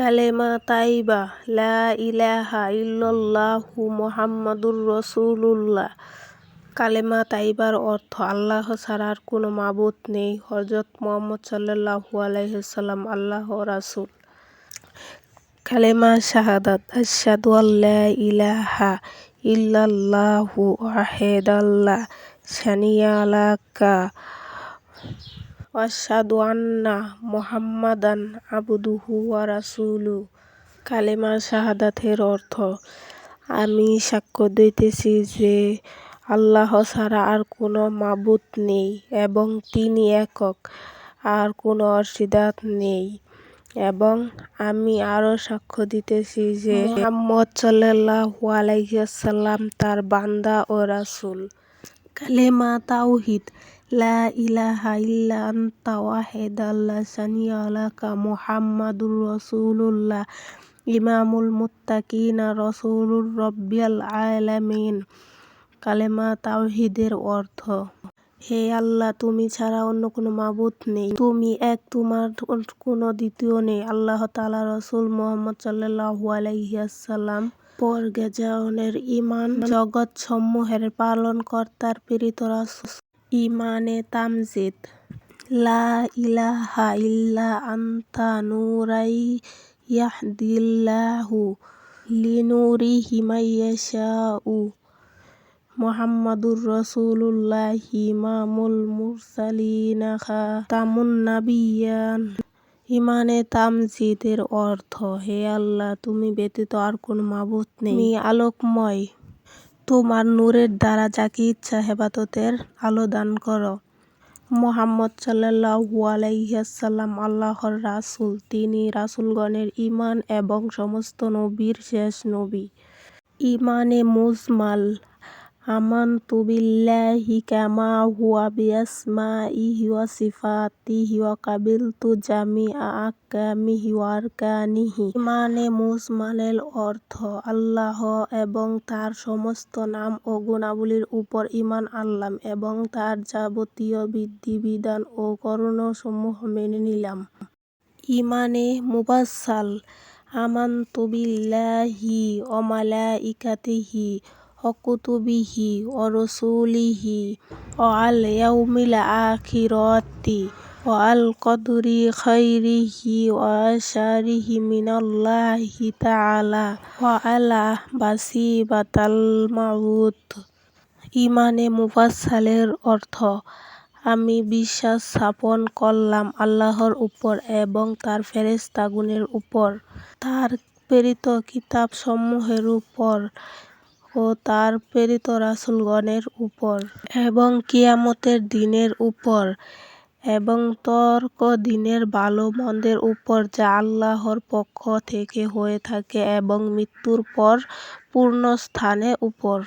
কালেমা তাইবা লা ইলাহা ইল্লাল্লাহু মুহাম্মাদুর রাসূলুল্লাহ। কালেমা তাইবার অর্থ আল্লাহ ছাড়া আর কোনো মাবুদ নেই, হযরত মুহাম্মদ সাল্লাল্লাহু আলাইহি সাল্লাম আল্লাহর রাসূল। কালেমা শাহাদাত, আশহাদু আল্লা ইলাহা ইল্লাল্লাহু ওয়াহদাল্লা শারিকা ওয়াশহাদু আন্না মুহাম্মাদান আবদুহু ওয়া রাসূলুহু কালেমা শাহাদাতের অর্থ, আমি সাক্ষ্য দিতেছি যে আল্লাহ ছাড়া আর কোনো মাবুদ নেই এবং তিনি একক, আর কোনো অংশীদার নেই। এবং আমি আরও সাক্ষ্য দিতেছি যে মুহাম্মদ সাল্লাল্লাহু আলাইহি ওয়াসাল্লাম তার বান্দা ও রাসূল। কালেমা তাওহীদ লা ইলাহা ইল্লা আনতা ওয়াহদাকা লা শারীকা লাকা মুহাম্মাদুর রাসূলুল্লাহ, ইমামুল মুত্তাকিন রাসূলুর রাব্বিল আলামিন। কালেমা তাওহীদের অর্থ, হে আল্লাহ, তুমি ছাড়া অন্য কোনো মাবুদ নেই। তুমি এক, তোমার কোনো দ্বিতীয় নেই। আল্লাহ তাআলা রাসূল মুহাম্মদ সাল্লাল্লাহু আলাইহি ওয়াসাল্লাম পরগেজনের ঈমান জগৎসমূহের পালনকর্তার প্রেরিত রাসূল। ঈমানে তামজিদ। লা ইলাহা ইল্লা আনতা নূরাই ইয়াহদিল্লাহু লিনূরিহি মাইয়াশাউ মুহাম্মাদুর রাসূলুল্লাহ ইমামুল মুরসালিন খাতামুন নাবিয়্যিন ঈমানে তামজিদের অর্থ, হে আল্লাহ, তুমি ব্যতীত আর কোনো মাবুদ নেই। আলোকময়। তোমার নূরের দ্বারা যাকে ইচ্ছা হেবাততের আলো দান করো। মোহাম্মদ সাল্লাহু আলাইহাসাল্লাম আল্লাহর রাসুল, তিনি রাসুলগণের ইমান এবং সমস্ত নবীর শেষ নবী। ইমানে মুজমাল আমানতু বিল্লাহি কামা হুয়া বিআসমাইহি ওয়া সিফাতিহি ওয়া কাবিলতু জামিআ আহকামিহি ওয়া আরকানিহি ঈমানে মুজমালের অর্থ আল্লাহ এবং তার সমস্ত নাম ও গুণাবলীর উপর ঈমান আনলাম এবং তার যাবতীয় বিধিবিধান ও করণীয়সমূহ মেনে নিলাম ঈমানে মুফাসসাল আমানতু বিল্লাহি ওয়া মালাইকাতিহি ওয়া কুতুবিহি ওয়া রুসুলিহি ওয়াল ইয়াউমিল আখিরতি ওয়া আল কদরি খাইরিহি ওয়া শাররিহি মিনাল্লাহি তাআলা ওয়া আলা বাসীরাতিল মাউত ইমানে মুফাসসালের অর্থ, আমি বিশ্বাস স্থাপন করলাম আল্লাহর উপর এবং তাঁর ফেরেশতাগণের উপর। তাঁর প্রেরিত কিতাবসমূহের উপর ও তার প্রেরিত রাসুলগণের উপর এবং কিয়ামতের দিনের উপর এবং তর্ক দিনের ভালো মন্দের উপর যা আল্লাহর পক্ষ থেকে হয়ে থাকে এবং মৃত্যুর পর পূর্ণ স্থানে উপর।